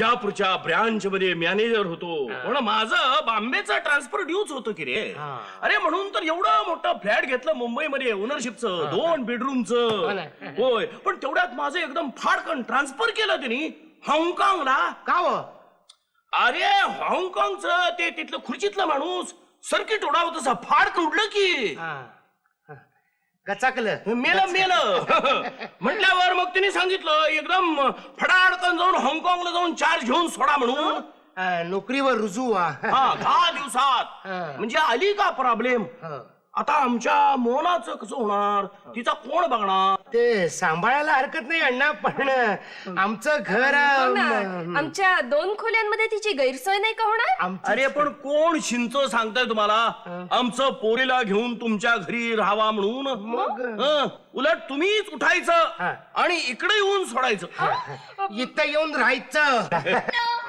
विजापूरच्या ब्रँच मध्ये मॅनेजर होतो. पण माझं बांबेचं ट्रान्सफर ड्यूच होतं की रे. हा. अरे म्हणून तर एवढं मोठं फ्लॅट घेतलं मुंबईमध्ये ओनरशिपचं दोन हो बेडरूमचं ना. होय. पण तेवढ्यात माझं एकदम फाडकन ट्रान्सफर केलं त्यांनी. हाँगकाँगला. का हो अरे हाँगकाँगचं ते तिथलं खुर्चीतला माणूस सर्किट उडावत तसा फाड उडलं की. हा. हा. गचाकलं मेलं मेलं. म्हटल्यावर मग तिने सांगितलं एकदम फडाडकन जाऊन हाँगकाँगला जाऊन चार्ज घेऊन सोडा म्हणून. नोकरीवर रुजू व्हा. हा दहा दिवसात. म्हणजे आली का प्रॉब्लेम. आता आमच्या मोनाचं कसं होणार? तिचा कोण बघणार? ते सांभाळायला हरकत नाही अण्णा पण आमचं घर हो ना, अं, आमच्या दोन खोल्यांमध्ये तिची गैरसोय नाही का होणार? आमचं- अरे पण कोण शिंच सांगताय तुम्हाला? आमचं पोरीला घेऊन तुमच्या घरी राहावा म्हणून. मग? हं, उलट तुम्हीच उठायचं. आणि इकडे येऊन सोडायचं. इथं येऊन राहायचं.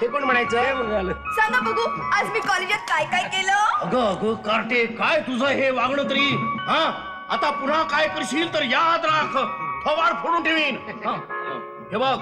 हे कोण म्हणायचं? सांगा बघू आज मी कॉलेजात काय काय केलं? अगं अगं कार्टे काय तुझं हे वागणं तरी? हा? आता पुन्हा काय करशील तर याद राख. फवाड फोडून ठेवीन. हं, हं. हे बघ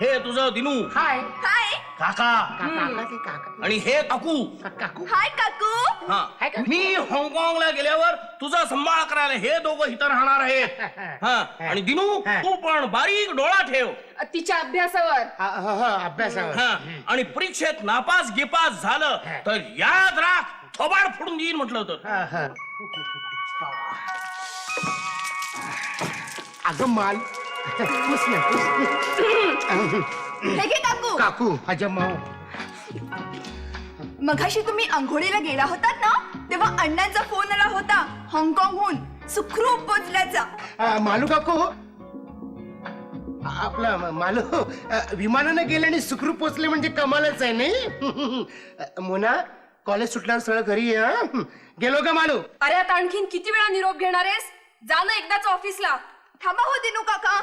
हे तुझं दिनू. हाय. हाय. काका. काका. काका? आणि हे काकू. काकू. हाय काकू. हा? मी हाँगकाँगला गेल्यावर तुझा सांभाळ करायला हे दोघं इथं राहणार आहेत. हा. आणि दिनू. तू पण बारीक डोळा ठेव. तिच्या अभ्यासावर. हा, हा, हा, अभ्यासावर. हा. आणि परीक्षेत नापास गिपास झालं तर याद राख थोबाड फोडून देईन म्हटलं होतं. हा, हा. अगं माल पुस ना, पुस. हे घे काकू. काकू हजमाव मघाशी तुम्ही आंघोळीला गेला होतात ना तेव्हा अण्णांचा फोन आला होता हाँगकाँगहून सुखरूप पोचल्याचा अ, मालू काकू? आपला म- मालू अ, विमानानं गेले आणि सुखरूप पोचले म्हणजे कमालच आहे नाही? अ, मोना कॉलेज सुटल्यावर सरळ घरी ये हं? गेलो का मालू. अरे आता आणखीन किती वेळा निरोप घेणार आहेस? जा ना एकदाच ऑफिसला थांबा हो दिनू काका.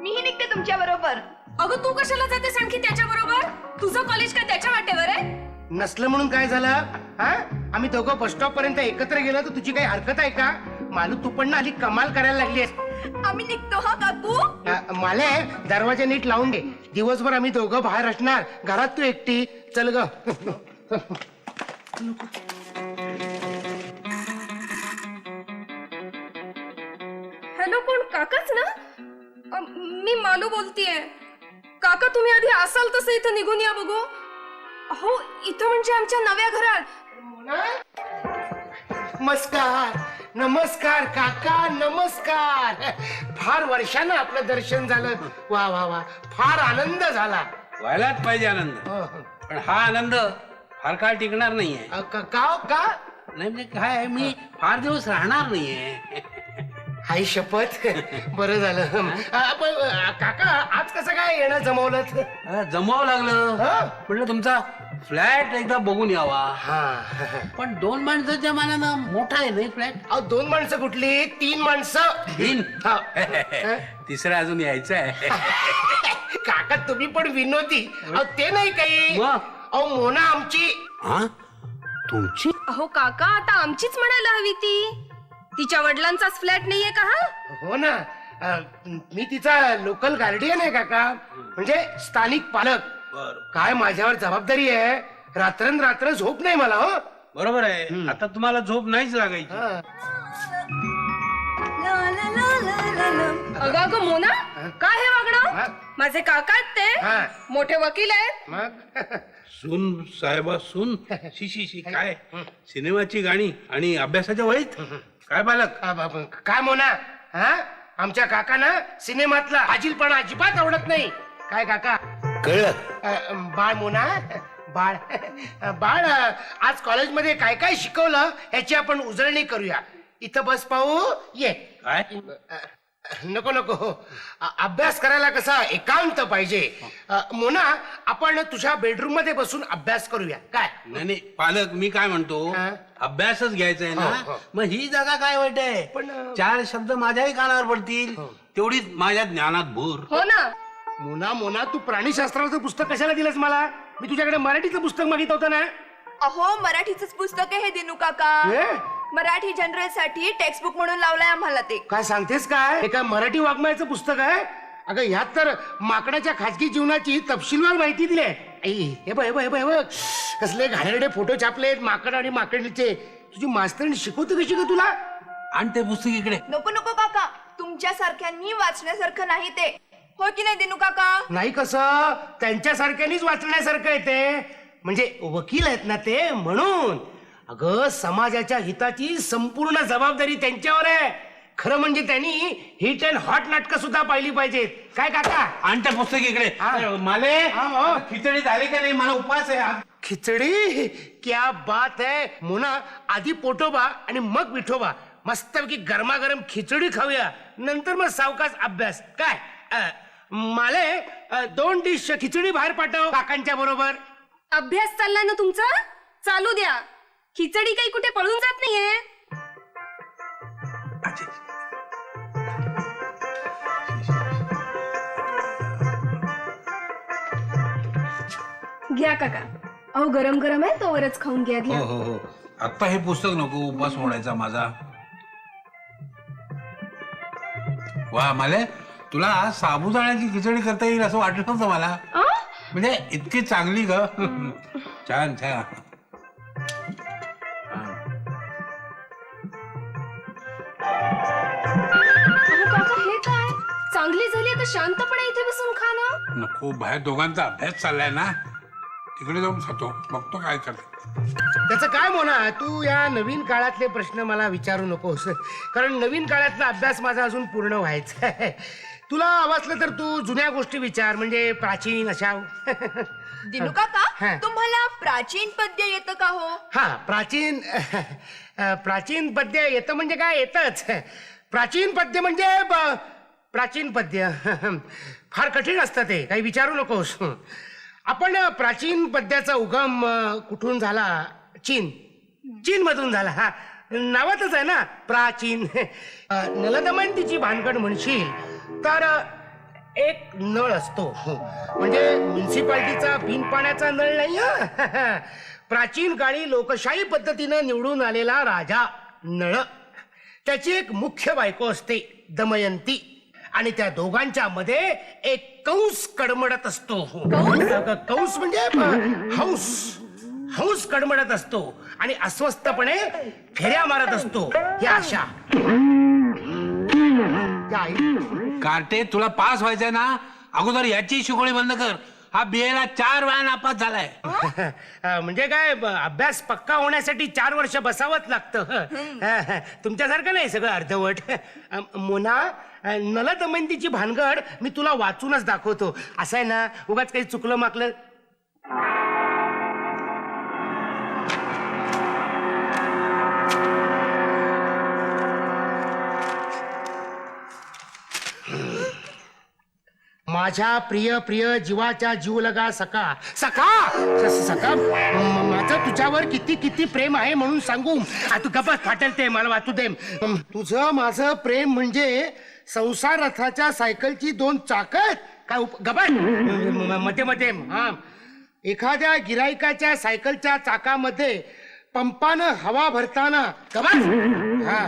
मीही निघते तुमच्या बरोबर. अगं तू कशाला जातेस आणखी त्याच्या बरोबर? तुझं कॉलेज काय त्याच्या वाटेवर आहे? नसलं म्हणून काय झालं? हा? आम्ही दोघं बस स्टॉप पर्यंत एकत्र गेलो तर तुझी काही हरकत आहे का? मालू तू पण ना आली कमाल करायला लागली आम्ही निघतो हा काकू मला दरवाजा नीट लावून दे. दिवसभर आम्ही दोघं बाहेर असणार. घरात तू एकटी. चल ग. हॅलो कोण? काकाच ना? अ, मी मालू बोलतीये. काका तुम्ही आधी असाल तसं इथं निघून या बघू. हो इथं म्हणजे आमच्या नव्या घरात. नमस्कार नमस्कार काका नमस्कार. फार वर्षानं आपलं दर्शन झालं. वा वा वा. फार आनंद झाला. व्हायलाच पाहिजे आनंद. हो. पण हा आनंद फार काळ टिकणार नाहीये. अ, क- का हो, का? नाही म्हणजे काय आहे, मी फार दिवस राहणार नाहीये. हाय शपथ? बरं झालं. अ, पण, अ, काका आज कसं काय येणं जमवलं अ, जमावं लागलं. हा? म्हटलं तुमचा फ्लॅट एकदा बघून यावा. हा. पण दोन माणसाच्या मानानं मोठा आहे नाही फ्लॅट. अहो दोन माणसं कुठली? तीन माणसं? तीन. हा. तिसरं अजून यायचं आहे. काका तुम्ही पण विनोदी. अहो ते नाही काही? अहो मोना आमची हा? तुमची? अहो काका आता आमचीच म्हणायला हवी ती. तिच्या वडिलांचाच फ्लॅट नाहीये का हा? हो ना. अ, मी तिचा लोकल गार्डियन आहे काका. म्हणजे स्थानिक पालक. काय माझ्यावर जबाबदारी आहे? रात्रन रात्र झोप नाही मला हो. बरोबर आहे. आता तुम्हाला झोप नाहीच लागायची. हा. अगं अगं मोना काय हे हा? वागणं माझे काका आहेत हा. ते मोठे वकील आहेत. मग? सुन साहेबा सुन. शी शी शी काय? सिनेमाची गाणी आणि अभ्यासाच्या वहीत? काय बालक? बाबा, काय मोना? हा? आमच्या काकांना सिनेमातला आजीलपणा अजिबात आवडत नाही. काय काका? कळलं. अ, बाळ मोना? बाळ बाळ अ, आज कॉलेजमध्ये काय काय शिकवलं ह्याची आपण उजळणी करूया. इथं बस पाहू. ये. काय? अ, नको नको. अ- अभ्यास करायला कसा एकांत पाहिजे? अ, मोना आपण तुझ्या बेडरूममध्ये बसून अभ्यास करूया. काय? नाही नाही पालक मी काय म्हणतो? हा? अभ्यासच घ्यायचा आहे हो, ना हो. मग ही जागा काय वाईट आहे? पण, अं, चार शब्द माझ्याही कानावर पडतील. हो. तेवढीच माझ्या ज्ञानात भूर. हो ना. मोना मोना तू प्राणीशास्त्राचं पुस्तक कशाला दिलंस मला? मी तुझ्याकडे मराठीचं पुस्तक मागितलं होतं ना. अहो मराठीच पुस्तक आहे हे दिनू काका. हे? मराठी जनरलसाठी टेक्स्ट बुक म्हणून लावलंय आम्हाला ते. काय सांगतेस काय? हे काय मराठी वाङ्मयाचं पुस्तक आहे? अगं ह्यात तर माकडाच्या खाजगी जीवनाची तपशीलवार माहिती दिली आहे. आई, हे बघ हे बघ हे बघ हे बघ. कसले घाणेरडे फोटो छापलेत माकड आणि माकडीचे. तुझी मास्तरीण शिकवते कशी ग तुला? आणि ते पुस्तक इकडे. नको नको काका. तुमच्या सारख्यांनी वाचण्यासारखं नाही ते. हो की नाही दिनू काका? नाही कसं? त्यांच्यासारख्यानीच वाचण्यासारखं आहे ते. म्हणजे वकील आहेत ना ते म्हणून. अगं समाजाच्या हिताची संपूर्ण जबाबदारी त्यांच्यावर आहे. खरं म्हणजे त्यांनी हिट अँड हॉट नाटकं सुद्धा पाहिली पाहिजेत. काय काका? आणि पुस्तक इकडे. हा. माले हा, हा. खिचडी झाली का नाही? मला उपास आहे. आज. खिचडी? क्या बात है. मोना आधी पोटोबा आणि मग विठोबा मस्तपैकी गरमागरम खिचडी खाऊया. नंतर मग सावकाश अभ्यास. काय? अ, माले अ, दोन डिश खिचडी बाहेर पाठव. काकांच्या बरोबर. अभ्यास चाललाय ना तुमचा? चालू द्या. खिचडी काही कुठे पळून जात नाहीये. घ्या काका. अहो गरम गरम आहे तोवरच खाऊन घ्या हो घ्या. हो हो आत्ता हे पुस्तक नको उपास मोडायचा माझा. वा माले तुला साबुदाण्याची खिचडी करता येईल असं वाटलं नव्हतं मला. आ? म्हणजे इतकी चांगली ग. छान छान. नको बाहेर दोघांचा अभ्यास चाललाय ना. तिकडे जाऊन खातो बघतो काय करतो. त्याचं काय म्हणा तू या नवीन काळातले प्रश्न मला विचारू नकोस. कारण नवीन काळातला अभ्यास माझा अजून पूर्ण व्हायचा आहे. तुला वाचलं तर तू जुन्या गोष्टी विचार म्हणजे प्राचीन अशा. दिनू हा. काका तुम्हाला प्राचीन पद्य येतं का हो? हा प्राचीन अ, प्राचीन पद्य येतं म्हणजे काय? येतच. प्राचीन पद्य म्हणजे ब- प्राचीन पद्य. फार कठीण असतं ते काही विचारू नकोस. आपण प्राचीन पद्याचा उगम अ, कुठून झाला? चीन. चीनमधून झाला. हा नावातच आहे ना? प्राचीन. अ, नलदमंतीची भानगड म्हणशील तर अ, एक नळ असतो. म्हणजे म्युन्सिपाल्टीचा बिन पाण्याचा नळ नाही हं. प्राचीन काळी लोकशाही पद्धतीनं निवडून आलेला राजा नळ. त्याची एक मुख्य बायको असते दमयंती. आणि त्या दोघांच्या मध्ये एक कंस कडमडत असतो. कंस? म्हणजे हंस. हंस कडमडत असतो आणि अस्वस्थपणे फेऱ्या मारत असतो. या अशा कार्टे तुला पास व्हायचंय ना? अगोदर याची शिकवणी बंद कर. हा बीएला चार वेळा नापास झालाय. म्हणजे काय अभ्यास पक्का होण्यासाठी चार वर्ष बसावंच लागतं. तुमच्यासारखं नाही सगळं अर्धवट. मोना नला दमयंतीची भानगड मी तुला वाचूनच दाखवतो. असं आहे ना उगाच काही चुकलं माकलं. माझ्या प्रिय प्रिय जीवाच्या जीवलगा सखा. सखा! सका सखा माझं तुझ्यावर किती किती प्रेम आहे म्हणून सांगू. तू गपत फाटेल ते मला वाचू दे. तुझं माझं प्रेम म्हणजे संसार रथाच्या सायकलची दोन चाकत काय उप- गपत म- म- मते मते हा. एखाद्या गिरायकाच्या सायकलच्या चाकामध्ये पंपानं हवा भरताना गपत हा.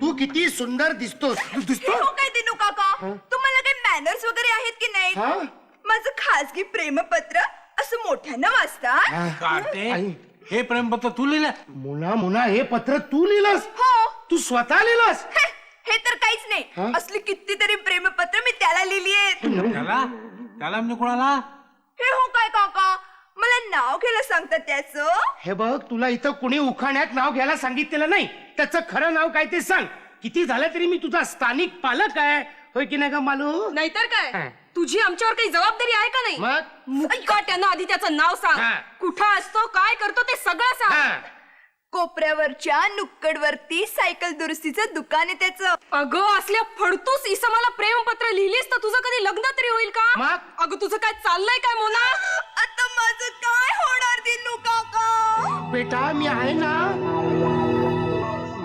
तू किती सुंदर दिसतोस. तू दिसतो हो काय दिनू काका? तुम्हाला काही मॅनर्स वगैरे आहेत की हा? नाही माझं खासगी प्रेमपत्र असं मोठ्यानं वाचता कार्टे आई. हे प्रेमपत्र तू लिहिलं मुना मुना हे पत्र तू लिहिलंस? हो. तू स्वतः लिहिलंस? हे हे तर काहीच? नाही. असली कितीतरी प्रेमपत्र मी त्याला लिहिली आहेत. त्याला? त्याला म्हणजे कोणाला? हे हो काय काका? मला नाव घ्यायला सांगतात त्याचं? हे बघ तुला इथं कुणी उखाण्यात नाव घ्यायला सांगितलेलं नाही. त्याचं खरं नाव काय ते सांग. किती झालं तरी मी तुझा स्थानिक पालक आहे. होय की नाही का मालू? नाहीतर हा. काय तुझी आमच्यावर काही जबाबदारी आहे का नाही? मग? मुकाट्यानं आधी त्याचं नाव सांग. कुठं असतो काय करतो ते सगळं सांग. कोपऱ्यावरच्या नुक्कडवरती सायकल दुरुस्तीचं दुकान आहे त्याचं. अगं असल्या फडतूस इसमाला प्रेमपत्र लिहिलीस तर तुझं कधी लग्न तरी होईल का? मग? अगं तुझं काय चाललंय काय मोना? आता माझं काय होणार दिनू काका? बेटा मी आहे ना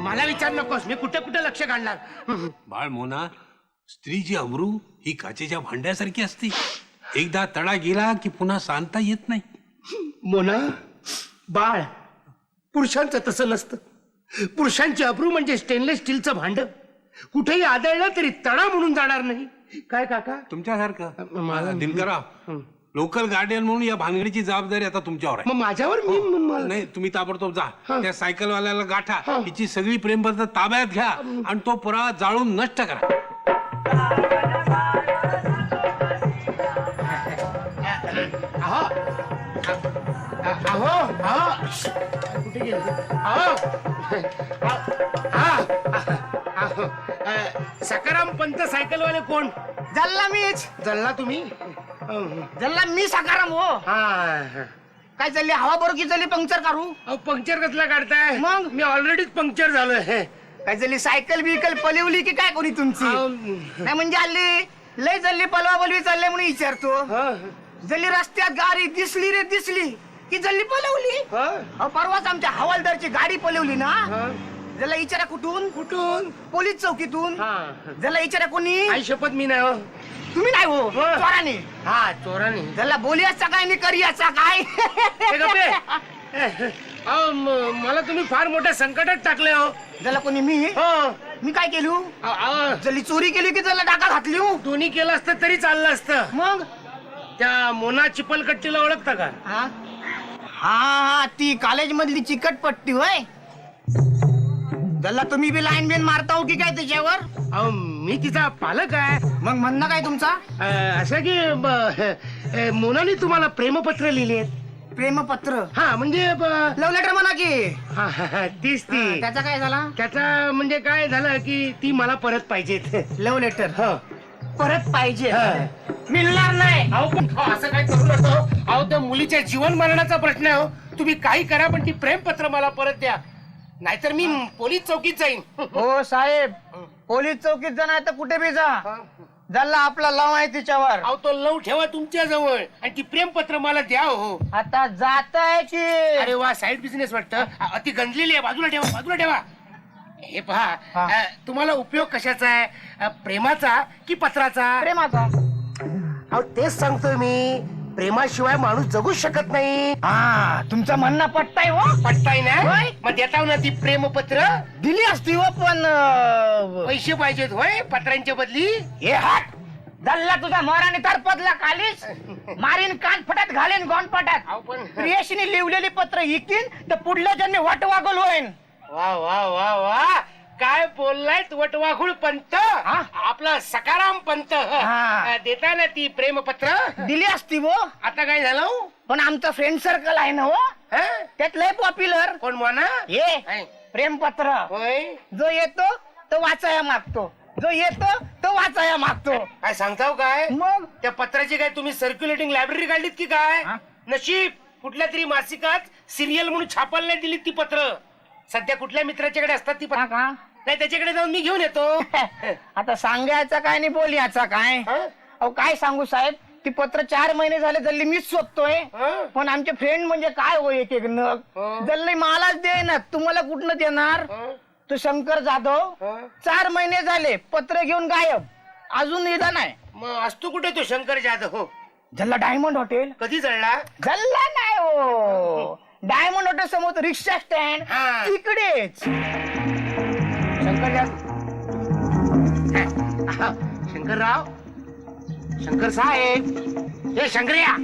मला विचार नकोस मी कुठे कुठे लक्ष घालणार? हम्म. बाळ मोना स्त्रीची अमरू ही काचेच्या भांड्यासारखी असते. एकदा तडा गेला की पुन्हा सांगता येत नाही. मोना बाळ पुरुषांचं तसं नसतं. पुरुषांची अब्रू म्हणजे स्टेनलेस स्टीलचं भांड. कुठेही आदळलं तरी तडा म्हणून जाणार नाही. काय काका? तुमच्यासारखं. मला- हा, दिनकरराव लोकल गार्डियन म्हणून या भानगडीची जबाबदारी आता तुमच्यावर आहे. मग माझ्यावर मी मला- नाही तुम्ही ताबडतोब जा. त्या सायकलवाल्याला गाठा. हिची सगळी प्रेमपत्र ताब्यात घ्या आणि तो पुरावा जाळून नष्ट करा. अहो अहो. कुठे गेले? हा सकाराम पंत सायकलवाले कोण? जल्ला मीच. जल्ला तुम्ही? अहो, जल्ला मी साकाराम हो. हा हा. काय चालली हवा बरोबर की चालली पंक्चर करू? अहो पंक्चर कसला काढताय? मग? मी ऑलरेडीच पंक्चर झालोय. काय चालली सायकल बिकल पलवली की काय कोणी तुमची? अहो, नाही म्हणजे हल्ली लय चालली पलवा पलवी चालले म्हणून विचारतो. हा, जल्ली रस्त्यात गाडी दिसली रे दिसली. की जल्ली पलवली? हा, अहो परवाच आमच्या हवालदारची गाडी पलवली ना? हा. ज्याला विचारा कुठून? कुठून? पोलीस चौकीतून? हा. ज्याला विचारा कोणी? आई शपथ मी नाही हो. तुम्ही नाही हो? हा. चोराने. हा चोराने. ज्याला बोलियाचा काय आणि करियाचा काय? हे गप्पे. अहो, म- मला तुम्ही फार मोठ्या संकटात टाकले हो. ज्याला कोणी मी? हो. मी काय केलू? अहो, अहो, जल्ली चोरी केली की त्याला टाका घातली हो. दोन्ही केलं असतं तरी चाललं असतं. मग? त्या मोना चिपलकट्टीला ओळखता का? हा. हा ती कॉलेज मधली चिकट पट्टी होय? त्याला तुम्ही बी लाईन बिन मारता हो की काय त्याच्यावर? अहो मी तिचा पालक आहे. मग म्हणणं काय तुमचा? अ, असं की ब- अ, मोनाने तुम्हाला प्रेमपत्र लिहिले प्रेमपत्र? हा म्हणजे ब- लव्ह लेटर म्हणा की? हा, हा, हा, तीच ती. त्याचा काय झाला? त्याचा म्हणजे काय झालं की ती मला परत पाहिजेत. लव्ह लेटर हो. परत पाहिजे. हा. मिळणार नाही. अहो पण असं काय करू नका हो. अहो त्या मुलीच्या जीवन मरणाचा प्रश्न आहे हो. तुम्ही काही करा पण ती प्रेमपत्र मला परत द्या. नाहीतर मी पोलीस चौकीत जाईन. हो साहेब. पोलीस चौकीत जाणार तर कुठे बी जा. झाला आपला लव आहे तिच्यावर. अहो तो लव ठेवा तुमच्या जवळ. आणि ती प्रेमपत्र मला द्या हो. आता जात आहे की? अरे वा साईड बिझनेस वाटतं. अ, ती गंजलेली आहे. बाजूला ठेवा बाजूला ठेवा. हे पहा. अ, तुम्हाला उपयोग कशाचा आहे? अ, प्रेमाचा की पत्राचा? प्रेमाचा? अहो तेच सांगतोय मी. प्रेमाशिवाय माणूस जगूच शकत नाही. हा तुमचं म्हणणं पटताय हो. पटताय ना? होय. मग देताव ना ती प्रेमपत्र? दिली असती हो पण अं, पैसे पाहिजेत होय पत्रांच्या बदली? हे हात दल्ला तुझा मोराने तरपदला खालीच मारीन कान फटात घालीन गोंड अहो पण प्रियशीने लिवलेली पत्र इकीन तर पुढल्या जन्मी वाट वागल होईन. वा वा वा वा. काय बोललाय वटवाघुळ पंत? हा? आपला सकाराम पंत. हा. देता ना ती प्रेमपत्र? दिली असती वो. आता काय झालं हो? पण आमचं फ्रेंड सर्कल आहे ना हो हं? त्यात लय पॉप्युलर कोण म्हणा हे? प्रेमपत्र. होय? जो येतो तो वाचाया मागतो. जो येतो तो वाचाया मागतो. काय सांगताव काय? मग? त्या पत्राची काय तुम्ही सर्क्युलेटिंग लायब्ररी काढलीत की काय? हा? नशीब कुठल्या तरी मासिकात सिरियल म्हणून छापायला नाही दिलीत ती पत्र. सध्या कुठल्या मित्राच्याकडे असतात ती हा पत्र का? नाही त्याच्याकडे जाऊन मी घेऊन येतो. आता सांगायचं काय आणि बोलायचा काय? हं? अहो काय सांगू साहेब? ती पत्र चार महिने झाले जल्ली मीच शोधतोय. हं? पण आमचे फ्रेंड म्हणजे काय हो एक एक नग? हं. जल्ली मलाच दे ना तुम्हाला कुठनं देणार? हं? तो शंकर जाधव हं? चार महिने झाले पत्र घेऊन गायब. अजून निदान आहे. मग असतो कुठे तो शंकर जाधव? हो. जल्ला डायमंड हॉटेल कधी जळला? जल्ला नाही हो. डायमंड हॉटेल समोर रिक्षा स्टँड हा. तिकडेच. शंकर जाधव शंकरराव. शंकर साहेब. हे शंकर्या.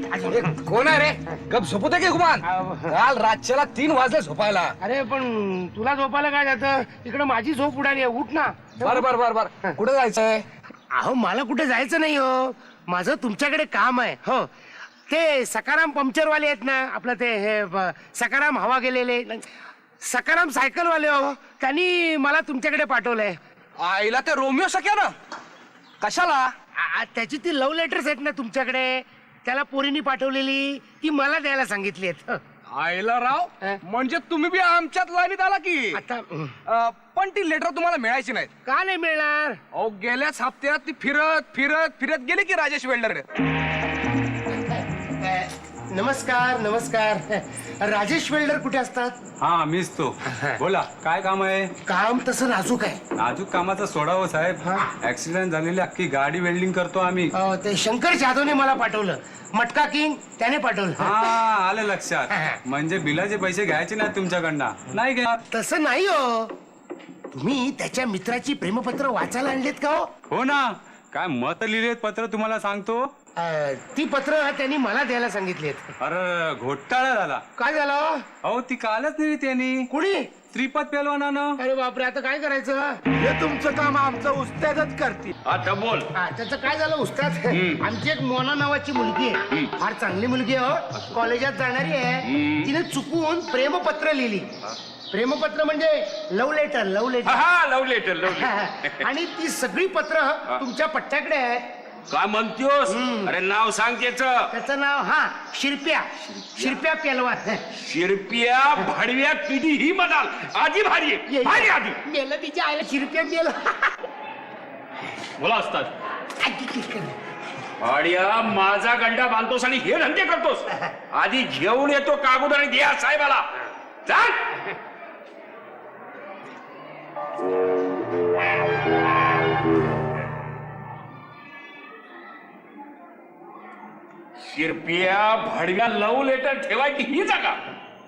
कोण आहे रे? गप झोपू दे की गुमान? काल रातच्याला तीन वाजले झोपायला. अरे पण तुला झोपायला काय जातं? इकडे माझी झोप उडाली आहे. उठ ना. बर बर बर बर. कुठे जायचंय? अहो मला कुठे जायचं नाही हो. माझं तुमच्याकडे काम आहे. हो. ते सकाराम पंक्चरवाले आहेत ना आपलं ते हे ब- सकाराम हवा गेलेले. सकाराम सायकलवाले हो त्यांनी मला तुमच्याकडे पाठवलंय. आईला ते रोमिओ सख्या ना? कशाला? आ- त्याची ती लव्ह लेटर्स आहेत ना तुमच्याकडे. त्याला पोरीनी पाठवलेली ती मला द्यायला सांगितली आहेत आईला राव अ? म्हणजे तुम्ही बी आमच्यात लाईनीत आला की? आता हं, अ, पण ती लेटर तुम्हाला मिळायची नाहीत. का नाही मिळणार? अहो गेल्याच हप्त्यात ती फिरत फिरत फिरत गेली की राजेश वेल्डर नमस्कार नमस्कार. राजेश वेल्डर कुठे असतात? हा मीच तो. बोला काय काम आहे? काम तसं नाजूक आहे. नाजूक कामाचा सोडावं साहेब. हा. ऍक्सिडेंट झालेली अख्खी गाडी वेल्डिंग करतो आम्ही. अ, ते शंकर जाधवने मला पाठवलं. मटका किंग त्याने पाठवलं. हा आलं लक्षात. म्हणजे बिलाचे पैसे घ्यायचे नाहीत तुमच्याकडनं. नाही घ्या तसं नाही हो. तुम्ही त्याच्या मित्राची प्रेमपत्र वाचायला आणलेत का हो? हो ना. काय मत लिहिलेत पत्र तुम्हाला सांगतो? अ, ती पत्र त्यांनी मला द्यायला सांगितलीत अरे घोटाळा झाला. काय झालं? अहो ती कालच दिली त्यांनी. कुणी? त्रिपद पेलवानानं. अरे बापरे आता काय करायचं? हे तुमचं काम आमचं उस्तादच करतील. आता बोल. हा त्याचं काय झालं उस्ताद? आमची एक मोना नावाची मुलगी आहे. फार चांगली मुलगी आहे हो. कॉलेजात जाणारी आहे. तिने चुकून प्रेमपत्र लिहिली. प्रेमपत्र म्हणजे लव्ह लेटर लव्ह लेटर हा लव लेटर लव आणि ती सगळी पत्र तुमच्या पट्ट्याकडे आहेत काय म्हणतोस? अरे नाव सांग त्याच. त्याचं नाव हा शिरप्या. शिरप्या. पेलवार शिरपिया भाडव्या पिढी ही म्हणाल. आधी भारी आहे. भारी आधी मेलं तिच्या आईला. शिरप्या मेलं बोला असतात भाड्या माझा गंडा बांधतोस आणि हे धंदे करतोस. आधी घेऊन येतो कागद आणि द्या साहेबाला. चाल शिरपिया भाडव्या लव लेटर ठेवायची ही जागा.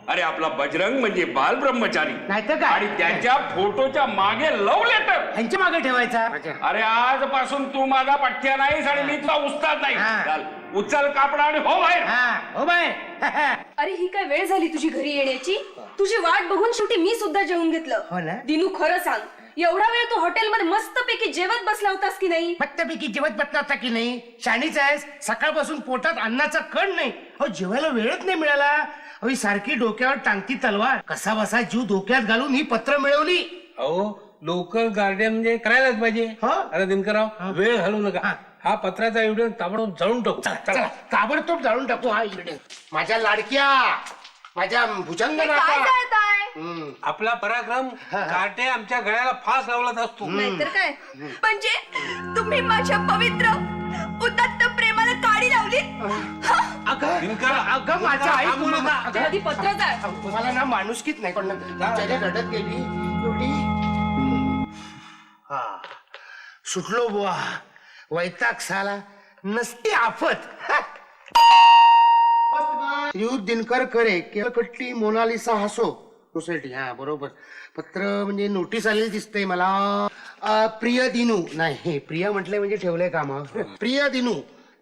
अरे आपला बजरंग म्हणजे बाल ब्रह्मचारी. नाहीतर काय? आणि त्याच्या फोटोच्या मागे लव लेटर. यांच्या मागे ठेवायचा? अरे आजपासून तू माझा पठ्या नाहीस आणि मी तुला उस्ताद नाही. हा. चाल, उचल कापडा आणि हो बाहेर. हा हो बाय अरे ही काय वेळ झाली तुझी घरी येण्याची? तुझी वाट बघून शेवटी मी सुद्धा जेवून हो घेतलं ना? दिनू खरं सांग. एवढा वेळ तू हॉटेलमध्ये मस्तपैकी जेवत बसला होतास की नाही? मस्तपैकी जेवत होता की नाही? शाणीच आहेस. सकाळपासून पोटात अन्नाचा कण नाही. हो जेवायला वेळच नाही मिळाला. अहो ही सारखी डोक्यावर टांगती तलवार. कसा बसा जीव डोक्यात घालून ही पत्र मिळवली. अहो लोकल गार्डियन म्हणजे करायलाच पाहिजे. हो. अरे दिनकरराव वेळ घालू नका. हा. पत्राचा एव्हिडन्स ताबडतोब जाळून टाकू. चला ताबडतोब जाळून टाकू हा इकडे माझ्या लाडक्या माझ्या भुजंग काय आपला पराक्रम काटे आमच्या गळ्याला फास लावलाच असतो. नाहीतर काय? म्हणजे तुम्ही माझ्या पवित्र उदात्त प्रेमाला काडी लावली अगं माझ्या आई थांबू नका. अगं, आधी पत्र जाळ तुम्हाला ना माणुसकीच नाही पण त्याच्या घडत गेली एवढी? हा. सुटलो बुवा. वैताग साला नसती आफत. युद्ध दिनकर करे केळकट्टी मोनालिसा हसो. सोसायटी हा बरोबर. पत्र म्हणजे नोटीस आलेली दिसतंय मला. अ, प्रिय दिनू. नाही प्रिय म्हटलंय म्हणजे ठेवलंय काम. प्रिय दिनू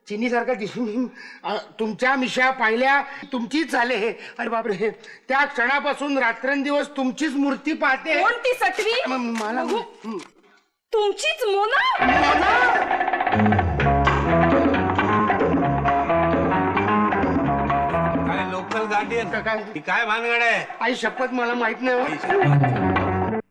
चिनी सारखा दिसून अ, तुमच्या मिशा पाहिल्या तुमचीच झाले. अरे बापरे त्या क्षणापासून रात्रंदिवस तुमचीच मूर्ती पाहते. कोण ती सटवी? म- मला. तुमचीच मोना? गार्डियन काय? काय भानगड आहे? आई शपथ मला माहीत नाही हो.